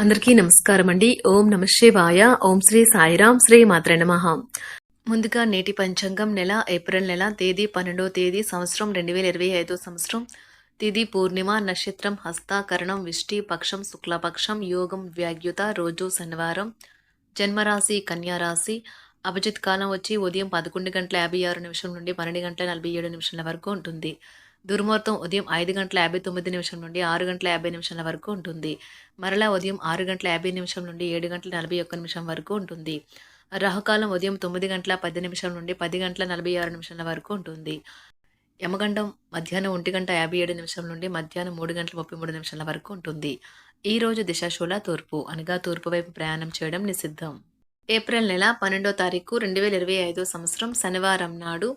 అందరికీ నమస్కారం అండి. ఓం నమ శివాయ. ఓం శ్రీ సాయిరాం శ్రీ మాత్ర నమః. ముందుగా నేటి పంచాంగం నెల ఏప్రిల్ నెల తేదీ పన్నెండో తేదీ సంవత్సరం రెండు వేల ఇరవై ఐదో సంవత్సరం. తిథి పూర్ణిమ నక్షత్రం హస్తాకరణం విష్టి పక్షం శుక్లపక్షం యోగం వ్యాగ్యుత రోజు శనివారం. జన్మరాశి కన్యారాశి. అభిజిత్ కాలం వచ్చి ఉదయం పదకొండు గంటల యాభై ఆరు నిమిషం నుండి పన్నెండు గంటల నలభై ఏడు నిమిషాల వరకు ఉంటుంది. దుర్ముహూర్తం ఉదయం ఐదు గంటల యాభై తొమ్మిది నిమిషం నుండి ఆరు గంటల యాభై నిమిషాల వరకు ఉంటుంది. మరలా ఉదయం ఆరు గంటల యాభై నిమిషం నుండి ఏడు గంటల నలభై ఒక్క నిమిషం వరకు ఉంటుంది. రాహుకాలం ఉదయం తొమ్మిది గంటల పది నిమిషం నుండి పది గంటల నలభై ఆరు నిమిషాల వరకు ఉంటుంది. యమగండం మధ్యాహ్నం ఒంటి గంట యాభై ఏడు నిమిషం నుండి మధ్యాహ్నం మూడు గంటల ముప్పై మూడు నిమిషాల వరకు ఉంటుంది. ఈ రోజు దిశాశూల తూర్పు అనగా తూర్పు వైపు ప్రయాణం చేయడం నిషిద్ధం. ఏప్రిల్ నెల పన్నెండో తారీఖు రెండు వేల ఇరవై ఐదో సంవత్సరం శనివారం నాడు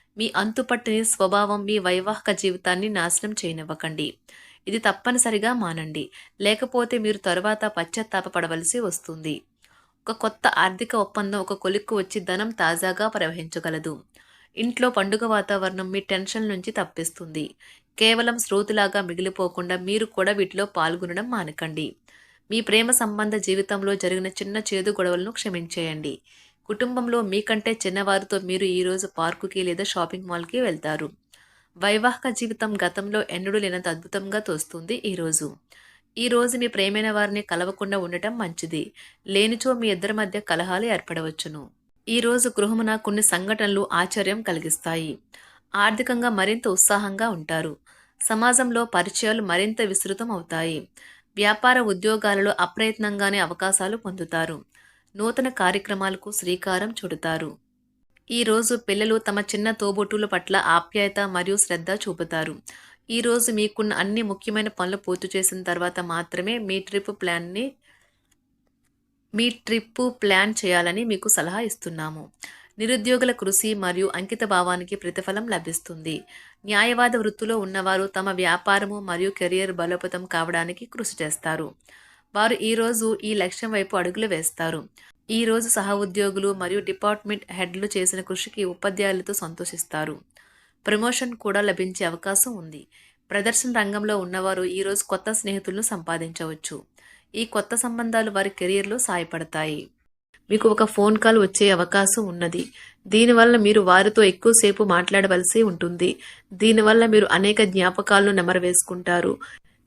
మీ అంతుపట్టని స్వభావం మీ వైవాహిక జీవితాన్ని నాశనం చేయనివ్వకండి. ఇది తప్పనిసరిగా మానండి. లేకపోతే మీరు తరువాత పశ్చాత్తాపపడవలసి వస్తుంది. ఒక కొత్త ఆర్థిక ఒప్పందం ఒక కొలిక్కు వచ్చి ధనం తాజాగా ప్రవహించగలదు. ఇంట్లో పండుగ వాతావరణం మీ టెన్షన్ నుంచి తప్పిస్తుంది. కేవలం శ్రోతులాగా మిగిలిపోకుండా మీరు కూడా వీటిలో పాల్గొనడం మానకండి. మీ ప్రేమ సంబంధ జీవితంలో జరిగిన చిన్న చేదు గొడవలను క్షమించేయండి. కుటుంబంలో మీకంటే చిన్నవారితో మీరు ఈరోజు పార్కుకి లేదా షాపింగ్ మాల్కి వెళ్తారు. వైవాహిక జీవితం గతంలో ఎన్నడూ లేనంత అద్భుతంగా తోస్తుంది ఈరోజు ఈ మీ ప్రేమైన వారిని కలవకుండా ఉండటం మంచిది. లేనిచో మీ ఇద్దరి మధ్య కలహాలు ఏర్పడవచ్చును. ఈరోజు గృహమున కొన్ని సంఘటనలు ఆశ్చర్యం కలిగిస్తాయి. ఆర్థికంగా మరింత ఉత్సాహంగా ఉంటారు. సమాజంలో పరిచయాలు మరింత విస్తృతం అవుతాయి వ్యాపార ఉద్యోగాలలో అప్రయత్నంగానే అవకాశాలు పొందుతారు. నూతన కార్యక్రమాలకు శ్రీకారం చుడతారు. ఈరోజు పిల్లలు తమ చిన్న తోబుట్టుల పట్ల ఆప్యాయత మరియు శ్రద్ధ చూపుతారు. ఈరోజు మీకున్న అన్ని ముఖ్యమైన పనులు పూర్తి చేసిన తర్వాత మాత్రమే మీ ట్రిప్ ప్లాన్ని మీ ట్రిప్ ప్లాన్ చేయాలని మీకు సలహా ఇస్తున్నాము. నిరుద్యోగుల కృషి మరియు అంకిత భావానికి ప్రతిఫలం లభిస్తుంది. న్యాయవాద వృత్తిలో ఉన్నవారు తమ వ్యాపారము మరియు కెరియర్ బలోపేతం కావడానికి కృషి చేస్తారు. వారు ఈరోజు ఈ లక్ష్యం వైపు అడుగులు వేస్తారు. ఈ రోజు సహ ఉద్యోగులు మరియు డిపార్ట్మెంట్ హెడ్లు చేసిన కృషికి ఉపాధ్యాయులతో సంతోషిస్తారు. ప్రమోషన్ కూడా లభించే అవకాశం ఉంది. ప్రదర్శన రంగంలో ఉన్నవారు ఈరోజు కొత్త స్నేహితులను సంపాదించవచ్చు. ఈ కొత్త సంబంధాలు వారి కెరియర్లో సాయపడతాయి. మీకు ఒక ఫోన్ కాల్ వచ్చే అవకాశం ఉన్నది. దీనివల్ల మీరు వారితో ఎక్కువసేపు మాట్లాడవలసి ఉంటుంది. దీనివల్ల మీరు అనేక జ్ఞాపకాలను నెమరవేసుకుంటారు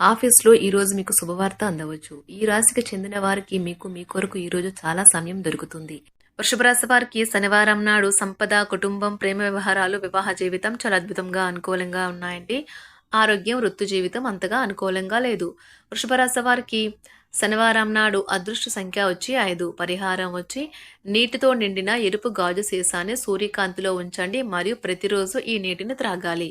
ఆఫీస్లో ఈరోజు మీకు శుభవార్త అందవచ్చు. ఈ రాశికి చెందిన వారికి మీకు మీ కొరకు ఈ రోజు చాలా సమయం దొరుకుతుంది. వృషభ రాశి వారికి శనివారం నాడు సంపద కుటుంబం ప్రేమ వ్యవహారాలు వివాహ జీవితం చాలా అద్భుతంగా అనుకూలంగా ఉన్నాయండి. ఆరోగ్యం వృత్తి జీవితం అంతగా అనుకూలంగా లేదు. వృషభ రాశి వారికి శనివారం నాడు అదృష్ట సంఖ్య వచ్చి ఐదు పరిహారం వచ్చి నీటితో నిండిన ఎరుపు గాజు సీసాన్ని సూర్యకాంతిలో ఉంచండి. మరియు ప్రతిరోజు ఈ నీటిని త్రాగాలి.